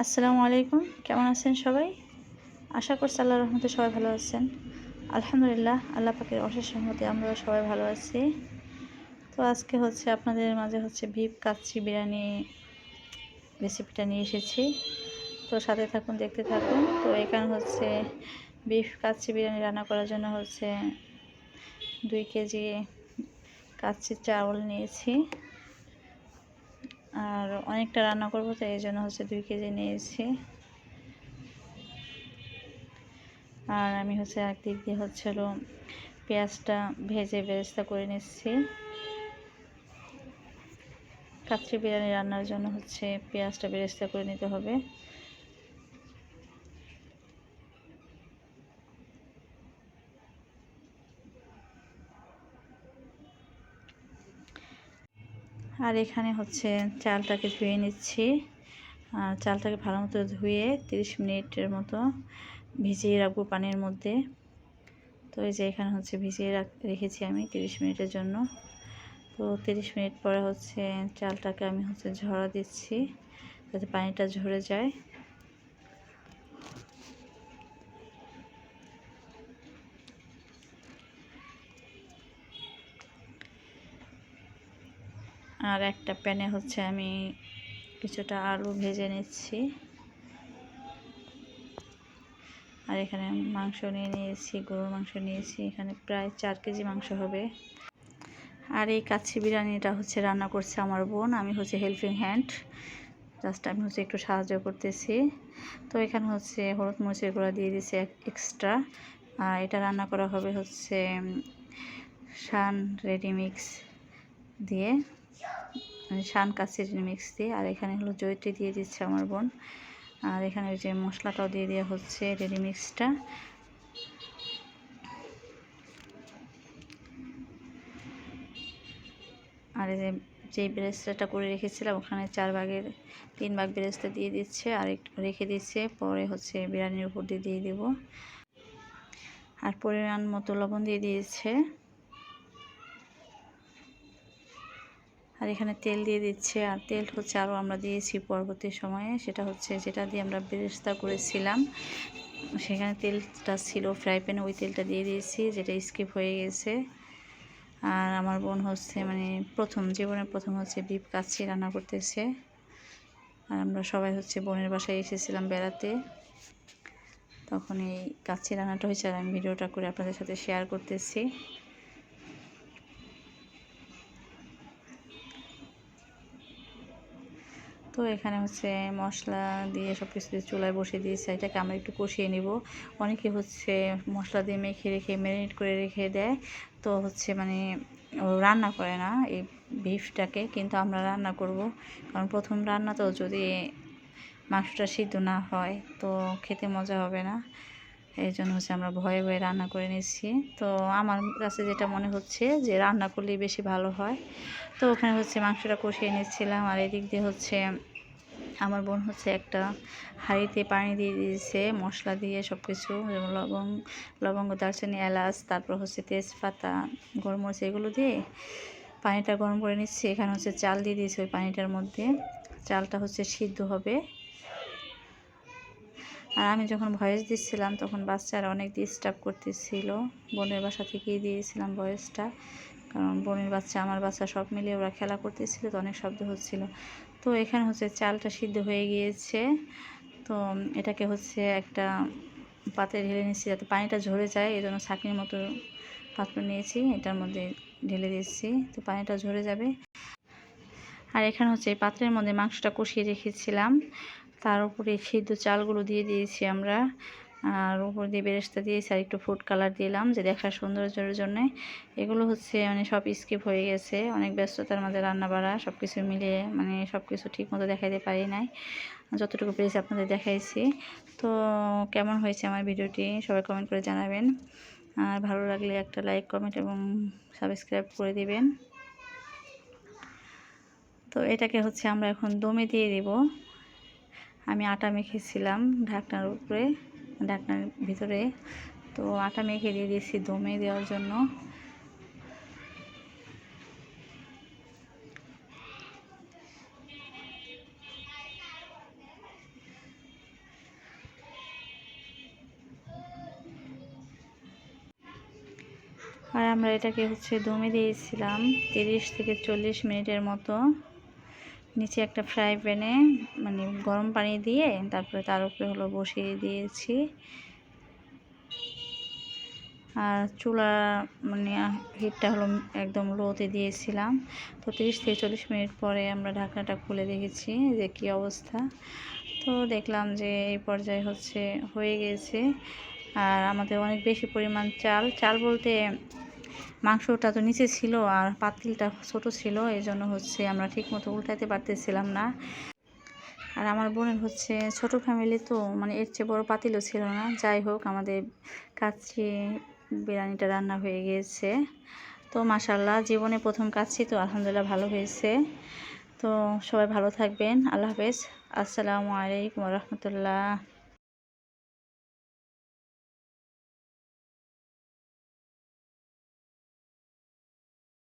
আসসালামু আলাইকুম। কেমন আছেন সবাই? আশা করছি আল্লাহ রহমতে সবাই ভালো আছেন। আলহামদুলিল্লাহ, আল্লাহ পাকের অশেষ রহমতে আমরা সবাই ভালো আছি। তো আজকে হচ্ছে আপনাদের মাঝে হচ্ছে ভিপ কাচ্চি, বিরিয়ানি রেসিপিটা নিয়ে এসেছি। তো সাথে থাকুন, দেখতে থাকুন। তো এখানে হচ্ছে বিফ, কাচ্চি, বিরিয়ানি রান্না করার জন্য হচ্ছে দুই কেজি কাচ্চি চাউল নিয়েছি। আর অনেকটা রান্না করব, তো এই জন্য হচ্ছে দুই কেজি নিয়েছি। আর আমি হচ্ছে একদিক দিয়ে হচ্ছে হলো পেঁয়াজটা ভেজে বেরেস্তা করে নিচ্ছি। কাচ্চি বিরিয়ানি রান্নার জন্য হচ্ছে পেঁয়াজটা বেরেস্তা করে নিতে হবে। আর এখানে হচ্ছে চালটাকে ধুয়ে নিচ্ছি। আর চালটাকে ভালো মতো ধুয়ে তিরিশ মিনিটের মতো ভিজিয়ে রাখব পানির মধ্যে। তো এই যে এখানে হচ্ছে ভিজিয়ে রেখেছি আমি তিরিশ মিনিটের জন্য। তো তিরিশ মিনিট পরে হচ্ছে চালটাকে আমি হচ্ছে ঝরা দিচ্ছি যাতে পানিটা ঝরে যায়। আর একটা প্যানে হচ্ছে আমি কিছুটা আলু ভেজে নিচ্ছি। আর এখানে মাংস নিয়ে নিয়েছি, গরুর মাংস নিয়েছি, এখানে প্রায় চার কেজি মাংস হবে। আর এই কাচ্ছি বিরিয়ানিটা হচ্ছে রান্না করছে আমার বোন, আমি হচ্ছে হেল্পিং হ্যান্ড জাস্ট আমি হচ্ছে একটু সাহায্য করতেছি। তো এখানে হচ্ছে হলুদ মরিচের গুঁড়া দিয়ে দিয়েছি এক্সট্রা আর এটা রান্না করা হবে হচ্ছে শান রেডি মিক্স দিয়ে। মানে শান কাশির মিক্স দিয়ে, আর এখানে হলো জয়িত্রী দিয়ে দিচ্ছে আমার বোন। আর এখানে যে মশলাটাও দিয়ে দেওয়া হচ্ছে রেডি মিক্সটা। আর এই যে, যেই করে রেখেছিলাম, ওখানে চার ভাগের তিন ভাগ ব্রেস্তা দিয়ে দিচ্ছে, আর একটু রেখে দিচ্ছে, পরে হচ্ছে বিরিয়ানির উপর দিয়ে দিয়ে দেবো। আর পরিমাণ মতো লবণ দিয়ে দিয়েছে। আর এখানে তেল দিয়ে দিচ্ছে। আর তেল হচ্ছে আরও আমরা দিয়েছি পরবর্তী সময়ে। সেটা হচ্ছে যেটা দিয়ে আমরা বেরেস্তা করেছিলাম। সেখানে তেলটা ছিল ফ্রাই প্যানে ওই তেলটা দিয়ে দিয়েছি, যেটা স্কিপ হয়ে গেছে। আর আমার বোন হচ্ছে মানে প্রথম, জীবনের প্রথম হচ্ছে বিপ কাচ্ছি রান্না করতেছে। আর আমরা সবাই হচ্ছে বোনের বাসায় এসেছিলাম বেড়াতে। তখন এই কাচ্ছি রান্নাটা হয়েছে আর আমি ভিডিওটা করে আপনাদের সাথে শেয়ার করতেছি। তো এখানে হচ্ছে মশলা দিয়ে সব কিছু চুলায় বসিয়ে দিয়েছি, এটাকে আমরা একটু কষিয়ে নিব। অনেকে হচ্ছে মশলা দিয়ে মেখে রেখে ম্যারিনেট করে রেখে দেয়। তো হচ্ছে মানে রান্না করে না এই বিফটাকে কিন্তু আমরা রান্না করব। কারণ প্রথম রান্না তো যদি মাংসটা সিদ্ধ না হয়, তো খেতে মজা হবে না। এই জন্য হচ্ছে আমরা ভয়ে ভয়ে রান্না করে নিচ্ছি। তো আমার কাছে যেটা মনে হচ্ছে যে রান্না করলেই বেশি ভালো হয়। তো ওখানে হচ্ছে মাংসটা কষিয়ে নিচ্ছিলাম আর এদিক দিয়ে হচ্ছে আমার বোন হচ্ছে একটা হাঁড়িতে পানি দিয়ে দিয়েছে, মশলা দিয়ে সব কিছু যেমন লবঙ্গ লবঙ্গ, দারচিনি, এলাচ, তারপর হচ্ছে তেজপাতা গরমরিচ এগুলো দিয়ে পানিটা গরম করে নিচ্ছি। এখানে হচ্ছে চাল দিয়ে দিয়েছি ওই পানিটার মধ্যে। চালটা হচ্ছে সিদ্ধ হবে। আর আমি যখন ভয়েস দিচ্ছিলাম, তখন বাচ্চারা অনেক ডিস্টার্ব করতেছিল। বোনের বাসা থেকেই দিয়েছিলাম ভয়েসটা। কারণ বোনের বাচ্চা, আমার বাচ্চা সব মিলিয়ে ওরা খেলা করতেছিল, তো অনেক শব্দ হচ্ছিল। তো এখানে হচ্ছে চালটা সিদ্ধ হয়ে গিয়েছে। তো এটাকে হচ্ছে একটা পাত্রে ঢেলে নিচ্ছি যাতে পানিটা ঝরে যায়। এই জন্য ছাঁকনির মতো পাত্র নিয়েছি, এটার মধ্যে ঢেলে দিচ্ছি। তো পানিটা ঝরে যাবে। আর এখানে হচ্ছে এই পাত্রের মধ্যে মাংসটা কষিয়ে রেখেছিলাম। তার উপরে সিদ্ধ চালগুলো দিয়ে দিয়েছি আমরা। আর উপর দিয়ে বেরেস্তা দিয়েছি আর একটু ফুড কালার দিলাম যে দেখার সৌন্দর্যের জন্য। এগুলো হচ্ছে মানে সব স্কিপ হয়ে গেছে। অনেক ব্যস্ততার মাঝে রান্না বাড়া সব কিছু মিলিয়ে মানে সব কিছু ঠিক মতো দেখাইতে পারি নাই। যতটুকু পেরেছি আপনাদের দেখাইছি। তো কেমন হয়েছে আমার ভিডিওটি সবাই কমেন্ট করে জানাবেন। আর ভালো লাগলে একটা লাইক কমেন্ট এবং সাবস্ক্রাইব করে দিবেন। তো এটাকে হচ্ছে আমরা এখন দমে দিয়ে দিব। আমি আটা মেখেছিলাম ঢাকনার উপরে, ঢাকনার ভিতরে। তো আটা মেখে দিয়ে দিয়েছি দমে দেওয়ার জন্য। আর আমরা এটাকে হচ্ছে দমে দিয়েছিলাম তিরিশ থেকে চল্লিশ মিনিটের মতো। নিচে একটা ফ্রাই প্যানে মানে গরম পানি দিয়ে তারপরে তার উপরে হলো বসিয়ে দিয়েছি। আর চুলা মানে হিটটা হলো একদম লোতে দিয়েছিলাম। তো তিরিশ থেকে চল্লিশ মিনিট পরে আমরা ঢাকনাটা খুলে দেখেছি যে কী অবস্থা। তো দেখলাম যে এই পর্যায়ে হচ্ছে, হয়ে গেছে। আর আমাদের অনেক বেশি পরিমাণ চাল চাল বলতে মাংসটা তো নিচে ছিল আর পাতিলটা ছোট ছিল এই জন্য হচ্ছে আমরা ঠিকমতো উল্টাতে পারতেছিলাম না। আর আমার বোনের হচ্ছে ছোট ফ্যামিলি তো মানে এর চেয়ে বড় পাতিলও ছিল না। যাই হোক, আমাদের কাচ্চি বিরিয়ানিটা রান্না হয়ে গিয়েছে তো মাসাল্লাহ জীবনে প্রথম কাচ্চি তো আলহামদুলিল্লাহ ভালো হয়েছে। তো সবাই ভালো থাকবেন। আল্লাহ হাফেজ। আসসালামু আলাইকুম রহমতুল্লাহ।